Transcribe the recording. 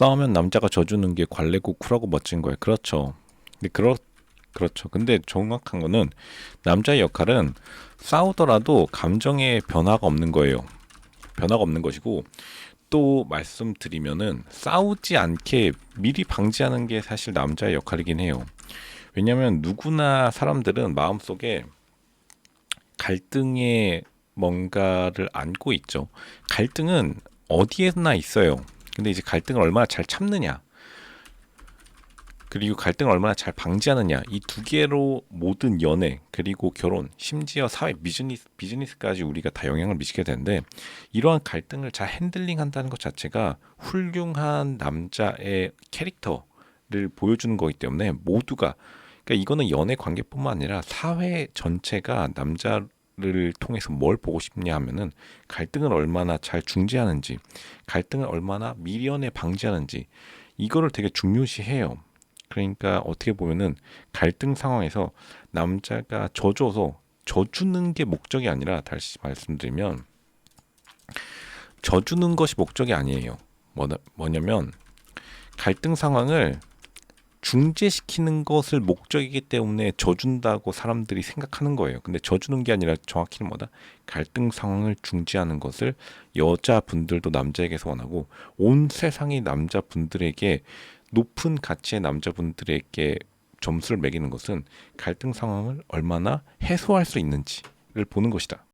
싸우면 남자가 져주는 게 관례고 쿨하고 멋진 거예요. 그렇죠. 근데 그렇 그렇죠. 근데 정확한 거는 남자의 역할은 싸우더라도 감정의 변화가 없는 거예요. 변화가 없는 것이고 또 말씀드리면은 싸우지 않게 미리 방지하는 게 사실 남자의 역할이긴 해요. 왜냐하면 누구나 사람들은 마음속에 갈등의 뭔가를 안고 있죠. 갈등은 어디에나 있어요. 근데 이제 갈등을 얼마나 잘 참느냐, 그리고 갈등을 얼마나 잘 방지하느냐, 이 두 개로 모든 연애, 그리고 결혼, 심지어 사회, 비즈니스, 비즈니스까지 우리가 다 영향을 미치게 되는데, 이러한 갈등을 잘 핸들링 한다는 것 자체가 훌륭한 남자의 캐릭터를 보여주는 거기 때문에 모두가, 그러니까 이거는 연애 관계뿐만 아니라 사회 전체가 남자 를 통해서 뭘 보고 싶냐 하면은 갈등을 얼마나 잘 중재하는지, 갈등을 얼마나 미련에 방지하는지, 이거를 되게 중요시해요. 그러니까 어떻게 보면은 갈등 상황에서 남자가 져줘서 져주는 게 목적이 아니라 다시 말씀드리면 져주는 것이 목적이 아니에요. 뭐냐, 뭐냐면 갈등 상황을 중재시키는 것을 목적이기 때문에 져준다고 사람들이 생각하는 거예요. 근데 져주는 게 아니라 정확히는 뭐다? 갈등 상황을 중재하는 것을 여자분들도 남자에게서 원하고 온 세상의 남자분들에게 높은 가치의 남자분들에게 점수를 매기는 것은 갈등 상황을 얼마나 해소할 수 있는지를 보는 것이다.